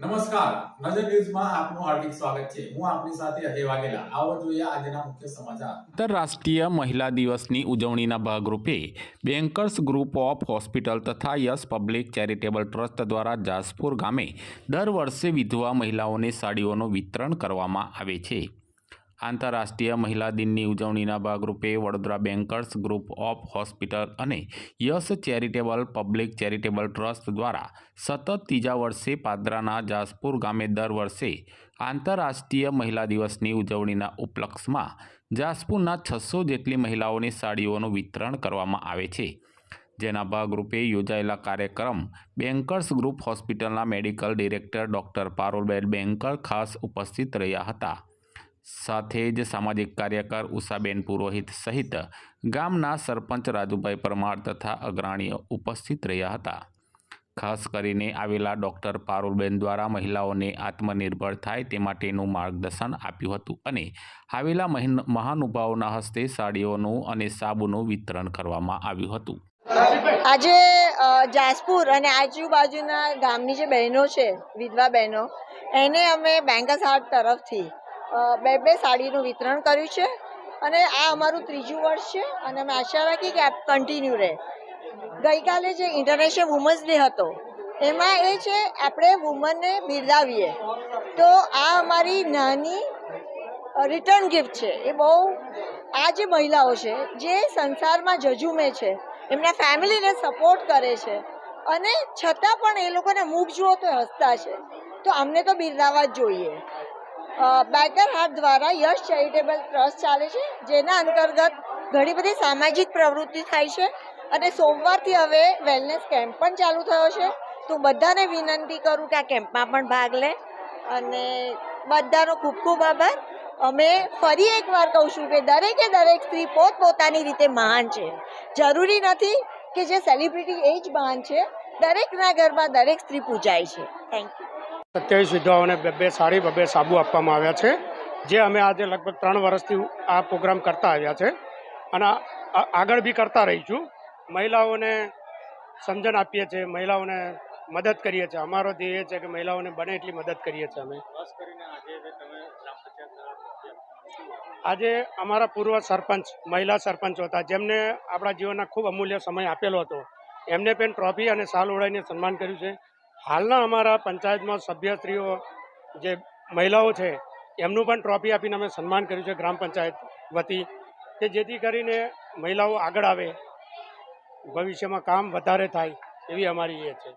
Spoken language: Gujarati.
નમસ્કાર. નજર ન્યૂઝમાં આપનું હાર્દિક સ્વાગત છે. હું આપની સાથે અજય વાઘેલા. આવો જોઈએ આજના મુખ્ય સમાચાર. આંતરરાષ્ટ્રીય મહિલા દિવસની ઉજવણીના ભાગરૂપે બેન્કર્સ ગ્રુપ ઓફ હોસ્પિટલ તથા યસ પબ્લિક ચેરિટેબલ ટ્રસ્ટ દ્વારા જાસપુર ગામે દર વર્ષે વિધવા મહિલાઓને સાડીઓનું વિતરણ કરવામાં આવે છે. આંતરરાષ્ટ્રીય મહિલા દિનની ઉજવણીના ભાગરૂપે Vadodara bankers group of hospital અને Yes charitable public charitable trust દ્વારા સતત ત્રીજા વર્ષે પાદરાના જાસપુર ગામે દર વર્ષે આંતરરાષ્ટ્રીય મહિલા દિવસની ઉજવણીના ઉપલક્ષમાં જાસપુરના છસો જેટલી મહિલાઓની સાડીઓનું વિતરણ કરવામાં આવે છે. જેના ભાગરૂપે યોજાયેલા કાર્યક્રમ બેન્કર્સ ગ્રુપ હોસ્પિટલના medical director doctor Parulben banker ખાસ ઉપસ્થિત રહ્યા હતા. સાથે જ સામાજિક કાર્યકર ઉષાબેન પુરોહિત સહિત ગામના સરપંચ રાજુભાઈ પરમાર તથા અગ્રણીઓ ઉપસ્થિત રહ્યા હતા. ખાસ કરીને આવેલા ડૉક્ટર પારુલબેન દ્વારા મહિલાઓને આત્મનિર્ભર થાય તે માટેનું માર્ગદર્શન આપ્યું હતું અને આવેલા મહિન- મહાનુભાવોના હસ્તે સાડીઓનું અને સાબુનું વિતરણ કરવામાં આવ્યું હતું. આજે જાસપુર અને આજુબાજુના ગામની જે બહેનો છે, વિધવા બહેનો, એને અમે બેંકર્સ હાર્ટ તરફથી બે બે સાડીનું વિતરણ કર્યું છે અને આ અમારું ત્રીજું વર્ષ છે અને અમે આશા રાખીએ કે આ કન્ટિન્યુ રહે. ગઈકાલે જે ઇન્ટરનેશનલ વુમન્સ ડે હતો, એમાં એ છે આપણે વુમનને બિરદાવીએ. તો આ અમારી નાની રિટર્ન ગિફ્ટ છે. એ બહુ આ જે મહિલાઓ છે, જે સંસારમાં જજુમે છે, એમના ફેમિલીને સપોર્ટ કરે છે અને છતાં પણ એ લોકોને મુખ જુઓ તો હસતા છે. તો અમને તો બિરદાવા જ જોઈએ. બેકર હાર્ટ દ્વારા યશ ચેરિટેબલ ટ્રસ્ટ ચાલે છે, જેના અંતર્ગત ઘણી બધી સામાજિક પ્રવૃત્તિ થાય છે અને સોમવારથી હવે વેલનેસ કેમ્પ પણ ચાલુ થયો છે. તો બધાને વિનંતી કરું કે આ કેમ્પમાં પણ ભાગ લે અને બધાનો ખૂબ ખૂબ આભાર. અમે ફરી એકવાર કહું છું કે દરેકે દરેક સ્ત્રી પોતપોતાની રીતે મહાન છે. જરૂરી નથી કે જે સેલિબ્રિટી એ જ મહાન છે. દરેકના ઘરમાં દરેક સ્ત્રી પૂજાય છે. થેન્ક યુ સત્યાવીસ વિધવાઓને બે બે સાડી બે બે સાબુ આપવામાં આવ્યા છે જે અમે આજે લગભગ ત્રણ વર્ષથી આ પ્રોગ્રામ કરતા આવ્યા છે. અને આગળ બી કરતા રહીશું. મહિલાઓને સમજણ આપીએ છીએ મહિલાઓને મદદ કરીએ છીએ. અમારો ધ્યેય એ છે કે મહિલાઓને બને એટલી મદદ કરીએ છીએ અમે. આજે અમારા પૂર્વ સરપંચ મહિલા સરપંચો હતા જેમને આપણા જીવનના ખૂબ અમૂલ્ય સમય આપેલો હતો. એમને પણ ટ્રોફી અને સાલ ઓળાઈને સન્માન કર્યું છે. હાલના અમારા પંચાયતમાં સભ્યશ્રીઓ જે મહિલાઓ છે, એમનું પણ ટ્રોફી આપીને અમે સન્માન કર્યું છે ગ્રામ પંચાયત વતી, કે જેથી કરીને મહિલાઓ આગળ આવે, ભવિષ્યમાં કામ વધારે થાય એવી અમારી એ છે.